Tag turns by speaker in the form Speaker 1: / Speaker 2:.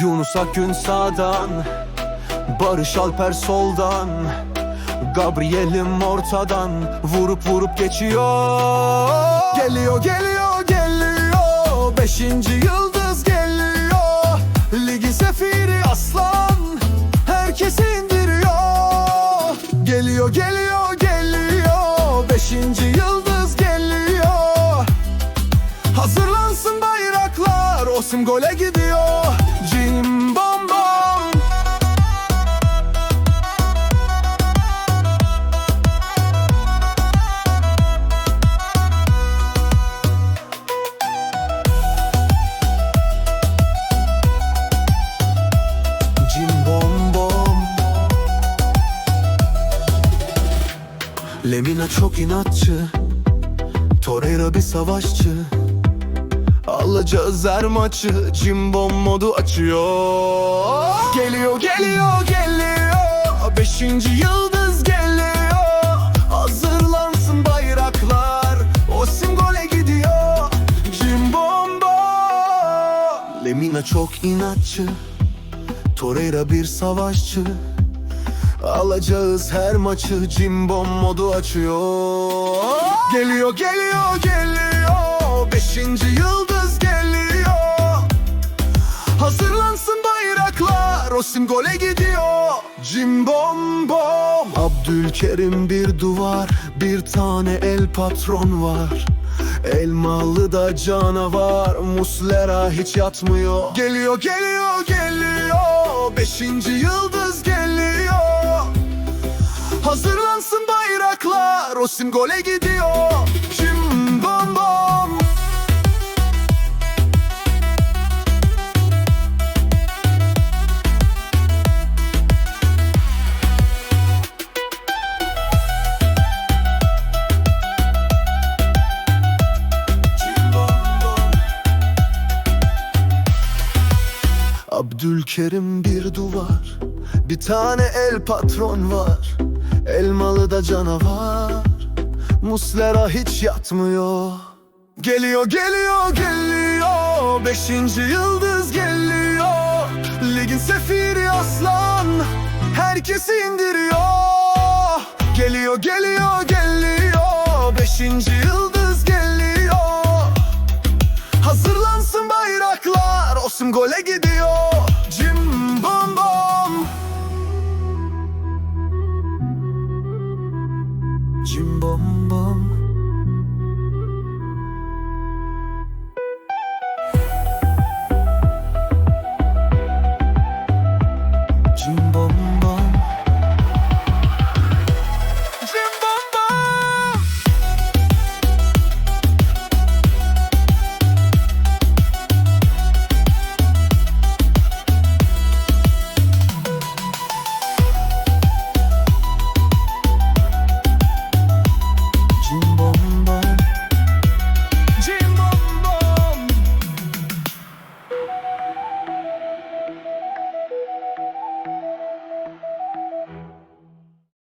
Speaker 1: Yunus Akgün sağdan Barış Alper soldan Gabriel'im ortadan Vurup vurup geçiyor. Geliyor geliyor geliyor. Beşinci yıldız geliyor. Ligin sefiri aslan Herkes indiriyor. Geliyor geliyor geliyor. Beşinci yıldız geliyor. Hazırlansın bayraklar Osim gole gidiyor Lemina çok inatçı Torreira bir savaşçı. Alacağız her maçı Cimbom modu açıyor. Geliyor geliyor geliyor. Beşinci yıldız geliyor. Hazırlansın bayraklar. Osim gole gidiyor. Cimbombo Lemina çok inatçı Torreira bir savaşçı Alacağız her maçı Cimbom modu açıyor. Geliyor geliyor geliyor. Beşinci yıldız geliyor. Hazırlansın bayraklar Osim gole gidiyor. Cimbom bom. Abdülkerim bir duvar Bir tane el patron var. Elmalı da canavar Muslera hiç yatmıyor. Geliyor geliyor geliyor. Beşinci yıldız geliyor bayraklar Osim gole gidiyor. Cim bom bom. Abdülkerim bir duvar Bir tane el patron var Elmalı da canavar Muslera hiç yatmıyor. Geliyor geliyor geliyor Beşinci yıldız geliyor. Ligin sefiri aslan Herkesi indiriyor. Geliyor geliyor